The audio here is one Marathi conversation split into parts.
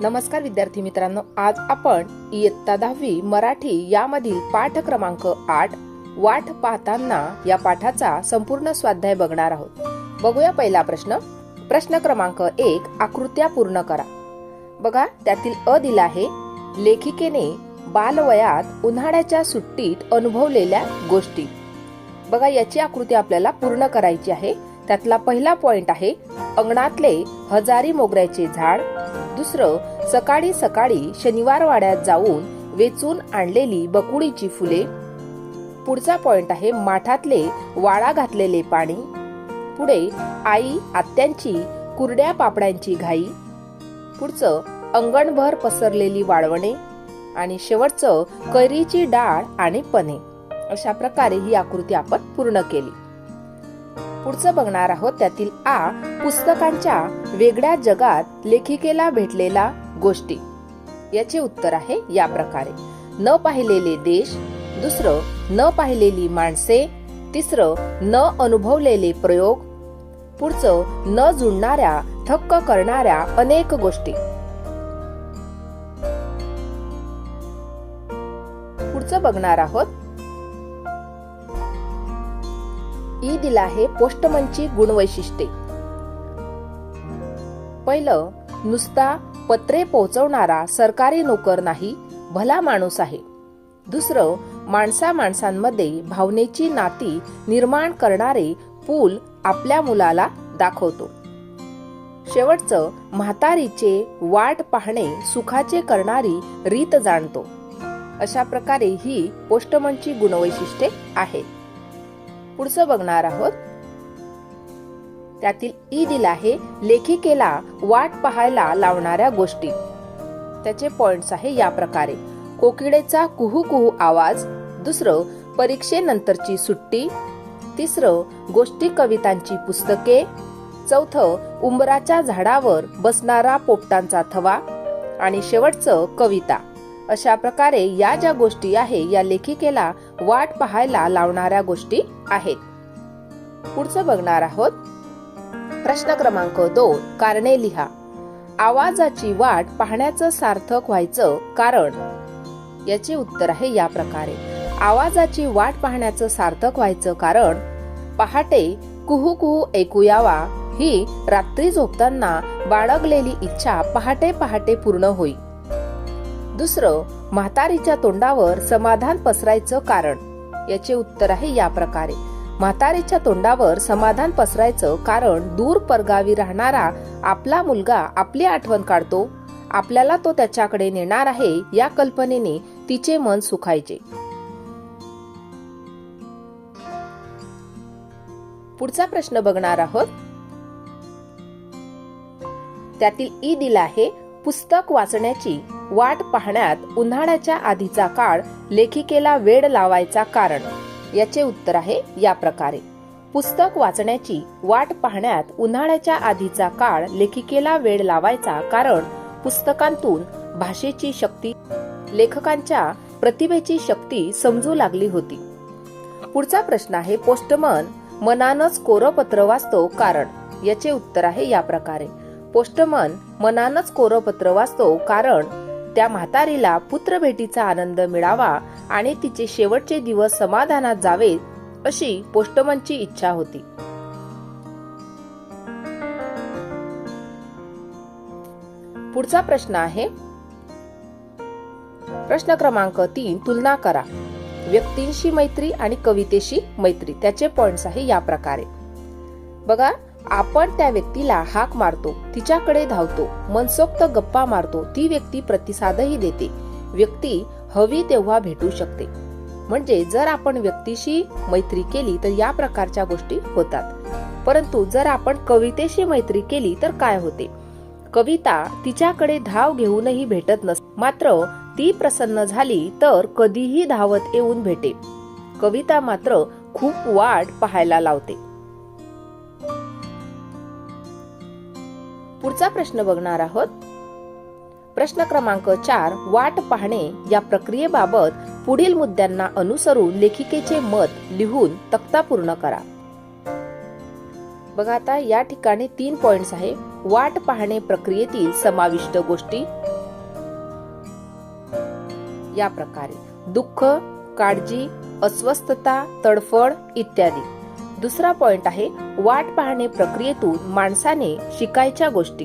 नमस्कार विद्यार्थी मित्रांनो आज आपण इयत्ता दहावी मराठी यामधील पाठ क्रमांक आठ वाट पाहताना या पाठाचा संपूर्ण स्वाध्याय बघणार आहोत. बघूया पहिला प्रश्न. प्रश्न क्रमांक एक आकृत्या पूर्ण करा. बघा त्यातील अ दिला आहे लेखिकेने बालवयात उन्हाळ्याच्या सुट्टीत अनुभवलेल्या गोष्टी. बघा याची आकृती आपल्याला पूर्ण करायची आहे. त्यातला पहिला पॉइंट आहे अंगणातले हजारी मोगऱ्याचे झाड. दुसरं सकाळी सकाळी शनिवार वाड्यात जाऊन वेचून आणलेली बकुळीची फुले. पुढचा पॉइंट आहे माठातले वाळा घातलेले पाणी. पुढे आई आत्यांची कुरड्या पापड्यांची घाई. पुढचं अंगणभर पसरलेली वाळवणे. आणि शेवटचं कैरीची डाळ आणि पने. अशा प्रकारे ही आकृती आपण पूर्ण केली. पुढचं बघणार आहोत त्यातील आ पुस्तकांच्या वेगळ्या जगात लेखिकेला भेटलेला गोष्टी. याचे उत्तर आहे या प्रकारे. न पाहिलेले देश दुसरं न पाहिलेली माणसे तिसरं न अनुभवलेले प्रयोग पुढचं न जुळणाऱ्या थक्क करणाऱ्या अनेक गोष्टी. पुढचं बघणार आहोत ई दिला आहे पोस्टमनची गुणवैशिष्ट्ये. पहिलं नुसता पत्रे पोहोचवणारा सरकारी नोकर नाही भला माणूस आहे. दुसरं माणसा माणसांमध्ये भावनेची नाती निर्माण करणारे पूल आपल्या मुलाला दाखवतो. शेवटचं म्हातारीचे वाट पाहणे सुखाचे करणारी रीत जाणतो. अशा प्रकारे ही पोस्टमनची गुणवैशिष्ट्ये आहेत. पुढचं बघणार आहोत. त्यातील ई दिला आहे लेखिकेला वाट पाहायला लावणाऱ्या गोष्टी. त्याचे पॉइंट्स आहे या प्रकारे. कोकिडेचा कुहू कुहू आवाज दुसरं परीक्षेनंतरची सुट्टी तिसरं गोष्टी कवितांची पुस्तके चौथं उंबराच्या झाडावर बसणारा पोपटांचा थवा आणि शेवटचं कविता. अशा प्रकारे या ज्या गोष्टी आहे या लेखिकेला वाट पाहायला लावणाऱ्या गोष्टी आहेत. पुढचं बघणार आहोत. प्रश्न क्रमांक दोन कारणे लिहा. आवाजाची वाट पाहण्याचं सार्थक व्हायचं कारण. याचे उत्तर आहे या प्रकारे. आवाजाची वाट पाहण्याचं सार्थक व्हायचं कारण. पहाटे कुहू कुहू ऐकूयावा ही रात्री झोपताना बाळगलेली इच्छा पहाटे पहाटे पूर्ण होई. दुसरं म्हातारीच्या तोंडावर समाधान पसरायचं कारण. याचे उत्तर आहे या प्रकारे. म्हातारीच्या तोंडावर समाधान पसरायचं कारण दूर परगावी राहणारा आपला मुलगा आपली आठवण काढतो. आपल्याला तो त्याच्याकडे नेणार आहे या कल्पनेने तिचे मन सुखायचे. पुढचा प्रश्न बघणार आहोत. त्यातील ई दिला आहे पुस्तक वाचण्याची वाट पाहण्यात उन्हाळ्याच्या आधीचा काळ लेखिकेला वेळ लावायचा कारण. याचे उत्तर आहे या प्रकारे. पुस्तक वाचण्याची वाट पाहण्यात उन्हाळ्याच्या आधीचा काळ लेखिकेला वेळ लावायचा कारण पुस्तकांतून भाषेची शक्ती लेखकांच्या प्रतिभेची शक्ती समजू लागली होती. पुढचा प्रश्न आहे पोस्टमन मनानच कोरं पत्र वाचतो कारण. याचे उत्तर आहे या प्रकारे. पोस्टमन मनानच कोरं पत्र वाचतो कारण त्या म्हातारीला पुत्रभेटीचा आनंद मिळावा आणि तिचे शेवटचे दिवस समाधानात जावेत अशी पोस्टमनची इच्छा होती. पुढचा प्रश्न आहे. प्रश्न क्रमांक तीन तुलना करा. व्यक्तींशी मैत्री आणि कवितेशी मैत्री त्याचे पॉइंट्स आहे या प्रकारे. बघा आपण त्या व्यक्तीला हाक मारतो तिच्याकडे धावतो मनसोक्त गप्पा मारतो ती व्यक्ती प्रतिसादही देते. व्यक्ती हवी तेव्हा भेटू शकते. म्हणजे जर आपण व्यक्तीशी मैत्री केली तर या प्रकारच्या गोष्टी होतात. परंतु जर आपण कवितेशी मैत्री केली तर काय होते? कविता तिच्याकडे धाव घेऊनही भेटत नस मात्र ती प्रसन्न झाली तर कधीही धावत येऊन भेटे. कविता मात्र खूप वाट पाहायला लावते. पुढचा प्रश्न बघणार आहोत. प्रश्न क्रमांक चार वाट पाहणे या प्रक्रियेबाबत पुढील मुद्द्यांना अनुसरून लेखिकेचे मत लिहून तक्ता पूर्ण करा. बघा आता या ठिकाणी तीन पॉइंट्स आहे. वाट पाहणे प्रक्रियेतील समाविष्ट गोष्टी. या प्रकारे. दुःख काळजी अस्वस्थता तडफड इत्यादी. दुसरा पॉइंट आहे वाट पाहणे प्रक्रियेतून माणसाने शिकायच्या गोष्टी.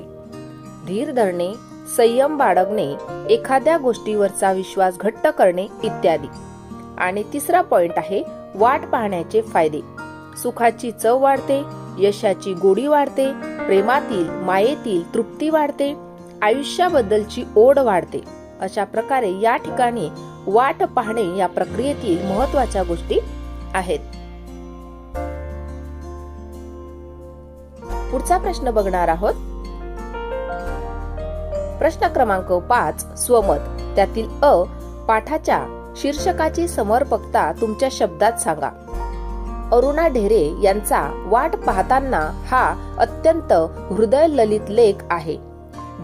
धीर धरणे संयम बाळगणे एखाद्या गोष्टीवरचा विश्वास घट्ट करणे इत्यादी. आणि तिसरा पॉइंट आहे वाट पाहण्याचे फायदे. सुखाची चव वाढते यशाची गोडी वाढते प्रेमातील मायेतील तृप्ती वाढते आयुष्याबद्दलची ओढ वाढते. अशा प्रकारे या ठिकाणी वाट पाहणे या प्रक्रियेतील महत्त्वाच्या गोष्टी आहेत. पुढचा प्रश्न बघणार आहोत. प्रश्न क्रमांक पाच स्वमत. त्यातील अ पाठाच्या शीर्षकाची समर्पकता तुमच्या शब्दात सांगा. अरुणा ढेरे यांचा वाट पाहताना हा अत्यंत हृदय ललित लेख आहे.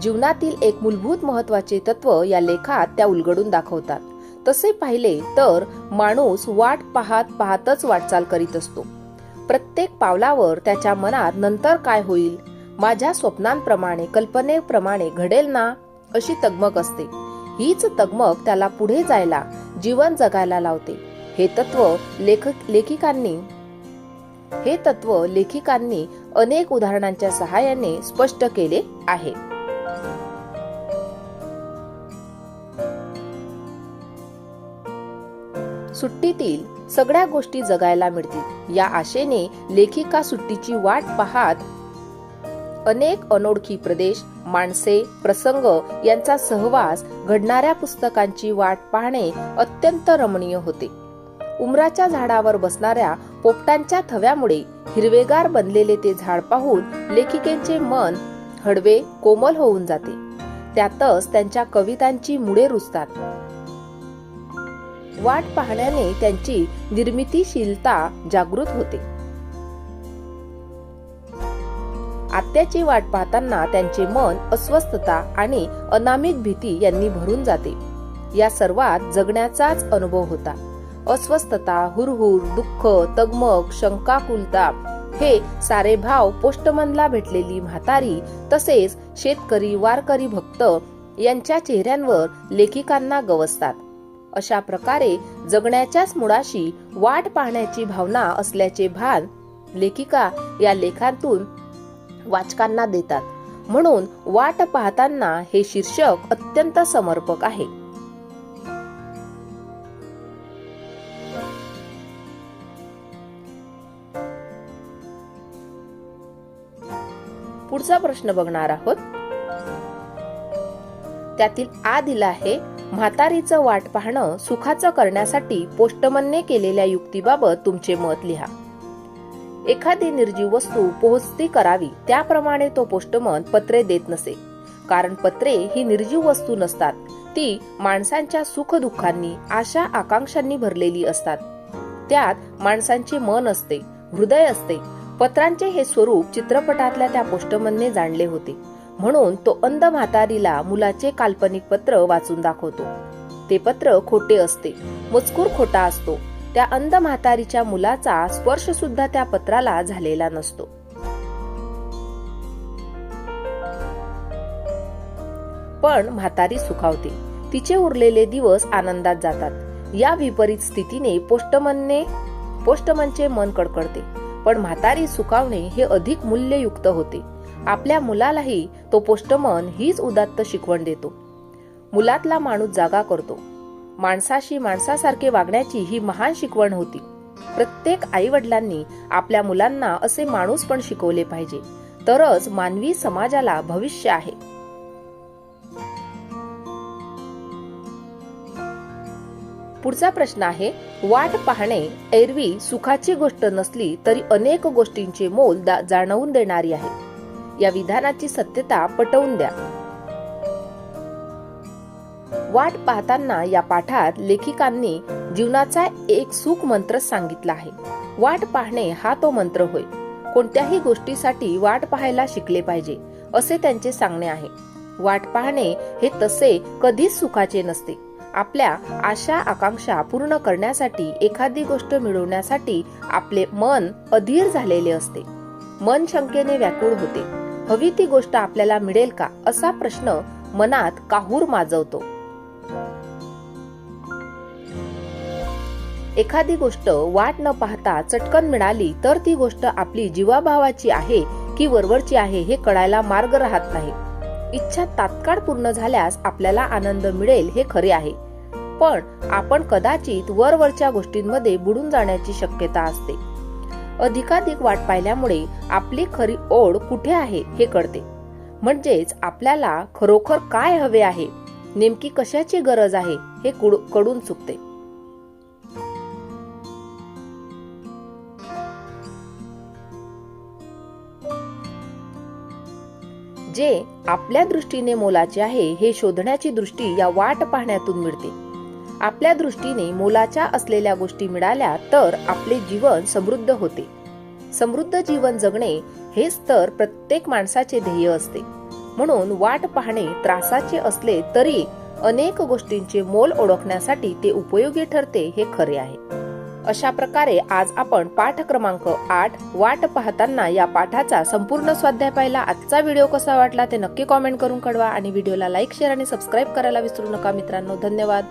जीवनातील एक मूलभूत महत्त्वाचे तत्व या लेखात त्या उलगडून दाखवतात. तसे पाहिले तर माणूस वाट पाहत पाहतच वाटचाल करीत असतो. प्रत्येक पावलावर त्याच्या मनात नंतर काय होईल? माझ्या स्वप्नांप्रमाणे कल्पनेप्रमाणे घडेल ना? अशी तगमग असते. हीच तगमग त्याला पुढे जायला जीवन जगायला लावते. हे तत्व लेखक लेखिकांनी हे तत्व लेखिकांनी अनेक उदाहरणांच्या सहाय्याने स्पष्ट केले आहे. सुट्टीतील सगळ्या गोष्टी जगायला मिळतील. या आशेने लेखिका सुट्टीची वाट पाहत अनेक अनोळखी प्रदेश माणसे प्रसंग यांचा सहवास घडणाऱ्या पुस्तकांची वाट पाहणे अत्यंत रमणीय होते. उमराच्या झाडावर बसणाऱ्या पोपटांच्या थव्यामुळे हिरवेगार बनलेले ते झाड पाहून लेखिकेचे मन हळवे कोमल होऊन जाते. त्यातच त्यांच्या कवितांची मुळे रुजतात. वाट पाहण्याने त्यांची निर्मितीशीलता जागृत होते. आत्याची वाट पाहताना त्यांचे मन अस्वस्थता आणि अनामिक भीती यांनी भरून जाते. या सर्वात जगण्याचाच अनुभव होता. अस्वस्थता हुरहुर दुःख तगमग शंकाकुलता हे सारे भाव पोस्टमनला भेटलेली म्हातारी तसेच शेतकरी वारकरी भक्त यांच्या चेहऱ्यांवर लेखिकांना गवसतात. अशा प्रकारे जगण्याच्याच मुळाशी वाट पाहण्याची भावना असल्याचे भान लेखिका या लेखांतून वाचकांना देतात. म्हणून वाट पाहताना हे शीर्षक अत्यंत समर्पक आहे. पुढचा प्रश्न बघणार आहोत. त्यातील आ दिला आहे म्हातारीचं वाट पाहणं सुखाचं करण्यासाठी पोस्टमनने केलेल्या युक्तीबाबत तुमचे मत लिहा. एखादी निर्जीव वस्तू पोहोचती करावी त्याप्रमाणे तो पोस्टमन पत्रे देत नसे. कारण पत्रे ही निर्जीव वस्तू नसतात ती माणसांच्या सुख दुःखांनी आशा आकांक्षांनी भरलेली असतात. त्यात माणसांचे मन असते हृदय असते. पत्रांचे हे स्वरूप चित्रपटातल्या त्या पोस्टमनने जाणले होते. म्हणून तो अंध म्हातारीला मुलाचे काल्पनिक पत्र वाचून दाखवतो. ते पत्र खोटे असते मजकूर खोटा असतो. त्या अंध म्हातारीच्या मुलाचा स्पर्श सुद्धा त्या पत्राला झालेला नसतो. पण म्हातारी सुखावते. तिचे उरलेले दिवस आनंदात जातात. या विपरीत स्थितीने पोस्टमनने पोस्टमनचे मन कडकडते. पण म्हातारी सुखावणे हे अधिक मूल्ययुक्त होते. आपल्या मुलालाही तो पोष्टमन हीच उदात्त शिकवण देतो. मुलातला माणूस जागा करतो. माणसाशी माणसासारखे वागण्याची ही महान शिकवण होती. प्रत्येक आई वडिलांनी आपल्या मुलांना असे माणूस पण शिकवले पाहिजे. तरच मानवी समाजाला भविष्य आहे. पुढचा प्रश्न आहे वाट पाहणे एरवी सुखाची गोष्ट नसली तरी अनेक गोष्टींचे मोल जाणवून देणारी आहे. या विधानाची सत्यता पटवून द्या. वाट पाहताना या पाठात लेखिकांनी जीवनाचा एक सुख मंत्र सांगितला आहे. वाट पाहणे हा तो मंत्र होय. कोणत्याही गोष्टीसाठी वाट पाहायला शिकले पाहिजे असे त्यांचे सांगणे आहे. वाट पाहणे हे तसे कधीच सुखाचे नसते. आपल्या आशा आकांक्षा पूर्ण करण्यासाठी एखादी गोष्ट मिळवण्यासाठी आपले मन अधीर झालेले असते. मन शंकेने व्याकुळ होते. हवी ती गोष्ट आपल्याला मिळेल का असा प्रश्न मनात काहूर माजवतो. एखादी गोष्ट वाट न पाहता चटकन मिळाली तर ती गोष्ट आपली जीवाभावाची आहे की वरवरची आहे हे कळायला मार्ग राहत नाही. इच्छा तात्काळ पूर्ण झाल्यास आपल्याला आनंद मिळेल हे खरे आहे. पण आपण कदाचित वरवरच्या गोष्टींमध्ये बुडून जाण्याची शक्यता असते. अधिकाधिक वाट पाहिल्यामुळे आपली खरी ओढ कुठे आहे हे कळते. म्हणजेच आपल्याला खरोखर काय हवे आहे? नेमकी कशाची गरज आहे? हे कडून चुकते. जे आपल्या दृष्टीने मोलाचे आहे हे शोधण्याची दृष्टी या वाट पाहण्यातून मिळते. आपल्या दृष्टीने मोलाच्या असलेल्या गोष्टी मिळाल्या तर आपले जीवन समृद्ध होते. समृद्ध जीवन जगणे हेच तर प्रत्येक माणसाचे ध्येय असते. म्हणून वाट पाहणे त्रासाचे असले तरी अनेक गोष्टींचे मोल ओळखण्यासाठी ते उपयोगी ठरते हे खरे आहे. अशा प्रकारे आज आपण पाठ क्रमांक आठ वाट पाहताना या पाठाचा संपूर्ण स्वाध्याय पाहिला. आजचा व्हिडिओ कसा वाटला ते नक्की कॉमेंट करून कळवा आणि व्हिडिओला लाईक शेअर आणि सबस्क्राईब करायला विसरू नका मित्रांनो. धन्यवाद.